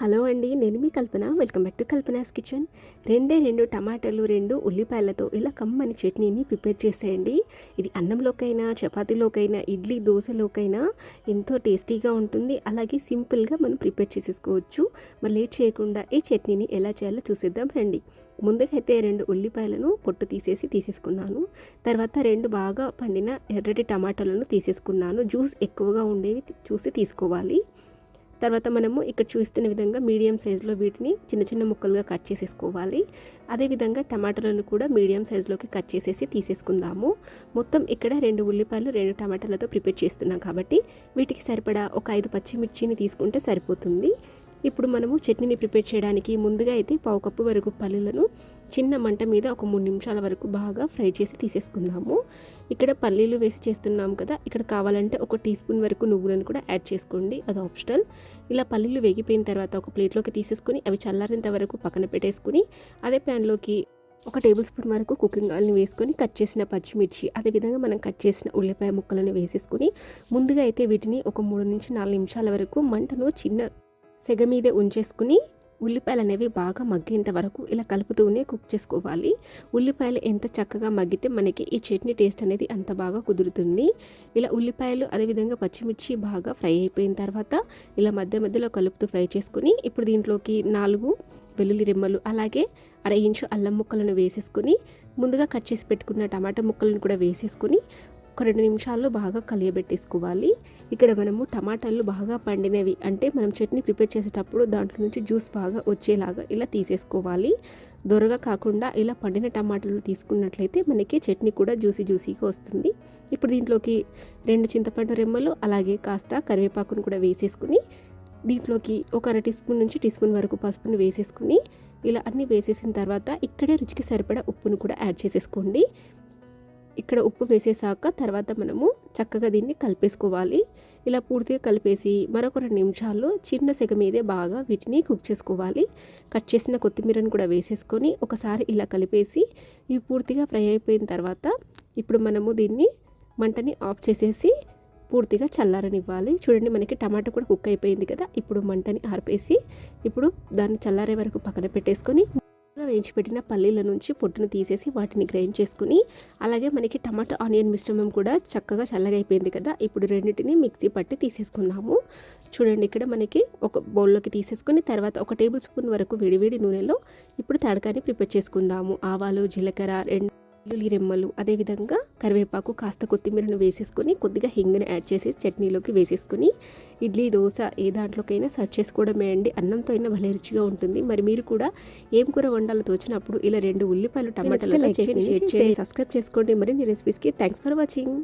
Hello అండి నేను మీ Kalpana. Welcome back to Kalpana's kitchen. రెండే రెండు టమాటాలు రెండు ఉల్లిపాయలతో ఇలా కమ్మని చట్నీని ప్రిపేర్ చేసేయండి. ఇది అన్నంలోకైనా చపాతీలోకైనా ఇడ్లీ దోశలోకైనా ఎంతో టేస్టీగా ఉంటుంది. అలాగే సింపుల్గా మనం ప్రిపేర్ చేసేసుకోవచ్చు. మరి లేట్ చేయకుండా ఈ చట్నీని ఎలా చేయాలో చూసేద్దాం రండి. ముందుగా అయితే రెండు ఉల్లిపాయలను పొట్టు తీసేసి తీసేసుకున్నాను. తర్వాత రెండు బాగా పండిన ఎర్రటి టమాటాలను తీసేసుకున్నాను. జ్యూస్ ఎక్కువగా ఉండేవి చూసి తీసుకోవాలి. తర్వాత మనము ఇక్కడ చూస్తున్న విధంగా మీడియం సైజులో వీటిని చిన్న చిన్న ముక్కలుగా కట్ చేసేసుకోవాలి. అదేవిధంగా టమాటాలను కూడా మీడియం సైజులోకి కట్ చేసేసి తీసేసుకుందాము. మొత్తం ఇక్కడ రెండు ఉల్లిపాయలు రెండు టమాటాలతో ప్రిపేర్ చేస్తున్నాం కాబట్టి వీటికి సరిపడా ఒక ఐదు పచ్చిమిర్చిని తీసుకుంటే సరిపోతుంది. ఇప్పుడు మనము చట్నీని ప్రిపేర్ చేయడానికి ముందుగా అయితే పావు కప్పు వరకు పల్లీలను చిన్న మంట మీద ఒక మూడు నిమిషాల వరకు బాగా ఫ్రై చేసి తీసేసుకుందాము. ఇక్కడ పల్లీలు వేసి చేస్తున్నాం కదా ఇక్కడ కావాలంటే ఒక టీ స్పూన్ వరకు నువ్వులను కూడా యాడ్ చేసుకోండి అది ఆప్షనల్. ఇలా పల్లీలు వేగిపోయిన తర్వాత ఒక ప్లేట్లోకి తీసేసుకుని అవి చల్లారేంత వరకు పక్కన పెట్టేసుకుని అదే ప్యాన్లోకి ఒక టేబుల్ స్పూన్ వరకు కుకింగ్ ఆయిల్ని వేసుకొని కట్ చేసిన పచ్చిమిర్చి అదేవిధంగా మనం కట్ చేసిన ఉల్లిపాయ ముక్కలను వేసేసుకుని ముందుగా అయితే వీటిని ఒక మూడు నుంచి నాలుగు నిమిషాల వరకు మంటను చిన్న సెగ మీదే ఉంచేసుకుని ఉల్లిపాయలు అనేవి బాగా మగ్గేంత వరకు ఇలా కలుపుతూనే కుక్ చేసుకోవాలి. ఉల్లిపాయలు ఎంత చక్కగా మగ్గితే మనకి ఈ చట్నీ టేస్ట్ అనేది అంత బాగా కుదురుతుంది. ఇలా ఉల్లిపాయలు అదేవిధంగా పచ్చిమిర్చి బాగా ఫ్రై అయిపోయిన తర్వాత ఇలా మధ్య మధ్యలో కలుపుతూ ఫ్రై చేసుకుని ఇప్పుడు దీంట్లోకి నాలుగు వెల్లుల్లి రెమ్మలు అలాగే అర ఇంచు అల్లం ముక్కలను వేసేసుకుని ముందుగా కట్ చేసి పెట్టుకున్న టమాటా ముక్కలను కూడా వేసేసుకుని ఒక రెండు నిమిషాల్లో బాగా కలియబెట్టేసుకోవాలి. ఇక్కడ మనము టమాటాలు బాగా పండినవి అంటే మనం చట్నీ ప్రిపేర్ చేసేటప్పుడు దాంట్లో నుంచి జ్యూస్ బాగా వచ్చేలాగా ఇలా తీసేసుకోవాలి. దొరగా కాకుండా ఇలా పండిన టమాటాలు తీసుకున్నట్లయితే మనకి చట్నీ కూడా జ్యూసీ జ్యూసీగా వస్తుంది. ఇప్పుడు దీంట్లోకి రెండు చింతపండు రెమ్మలు అలాగే కాస్త కరివేపాకును కూడా వేసేసుకుని దీంట్లోకి ఒక అర టీ స్పూన్ నుంచి టీ స్పూన్ వరకు పసుపును వేసేసుకుని ఇలా అన్నీ వేసేసిన తర్వాత ఇక్కడే రుచికి సరిపడా ఉప్పును కూడా యాడ్ చేసేసుకోండి. ఇక్కడ ఉప్పు వేసేసాక తర్వాత మనము చక్కగా దీన్ని కలిపేసుకోవాలి. ఇలా పూర్తిగా కలిపేసి మరొక రెండు నిమిషాల్లో చిన్న సెగ మీదే బాగా వీటిని కుక్ చేసుకోవాలి. కట్ చేసిన కొత్తిమీరను కూడా వేసేసుకొని ఒకసారి ఇలా కలిపేసి ఇవి పూర్తిగా ఫ్రై అయిపోయిన తర్వాత ఇప్పుడు మనము దీన్ని మంటని ఆఫ్ చేసేసి పూర్తిగా చల్లారనివ్వాలి. చూడండి మనకి టమాటా కూడా కుక్ అయిపోయింది కదా. ఇప్పుడు మంటని ఆర్పేసి ఇప్పుడు దాన్ని చల్లారే వరకు పక్కన పెట్టేసుకొని వేయించి పెట్టిన పల్లీల నుంచి పొట్టును తీసేసి వాటిని గ్రైండ్ చేసుకుని అలాగే మనకి టమాటో ఆనియన్ మిశ్రమం కూడా చక్కగా చల్లగా అయిపోయింది కదా ఇప్పుడు రెండింటిని మిక్సీ పట్టి తీసేసుకుందాము. చూడండి ఇక్కడ మనకి ఒక బౌల్లోకి తీసేసుకుని తర్వాత ఒక టేబుల్ స్పూన్ వరకు విడివిడి నూనెలో ఇప్పుడు తడకాని ప్రిపేర్ చేసుకుందాము. ఆవాలు జీలకర్ర రెండు వెల్లుల్లి రెమ్మలు అదేవిధంగా కరివేపాకు కాస్త కొత్తిమీరను వేసేసుకొని కొద్దిగా హింగని యాడ్ చేసి చట్నీలోకి వేసేసుకుని ఇడ్లీ దోశ ఏ దాంట్లోకైనా సర్చ్ చేసుకోవడమే అండి. అన్నంతో అయినా భలే రుచిగా ఉంటుంది. మరి మీరు కూడా ఏం కూర వండాలో తోచినప్పుడు ఇలా రెండు ఉల్లిపాయలు టమాటాలు సబ్స్క్రైబ్ చేసుకోండి. మరిన్ని రెసిపీస్కి థ్యాంక్స్ ఫర్ వాచింగ్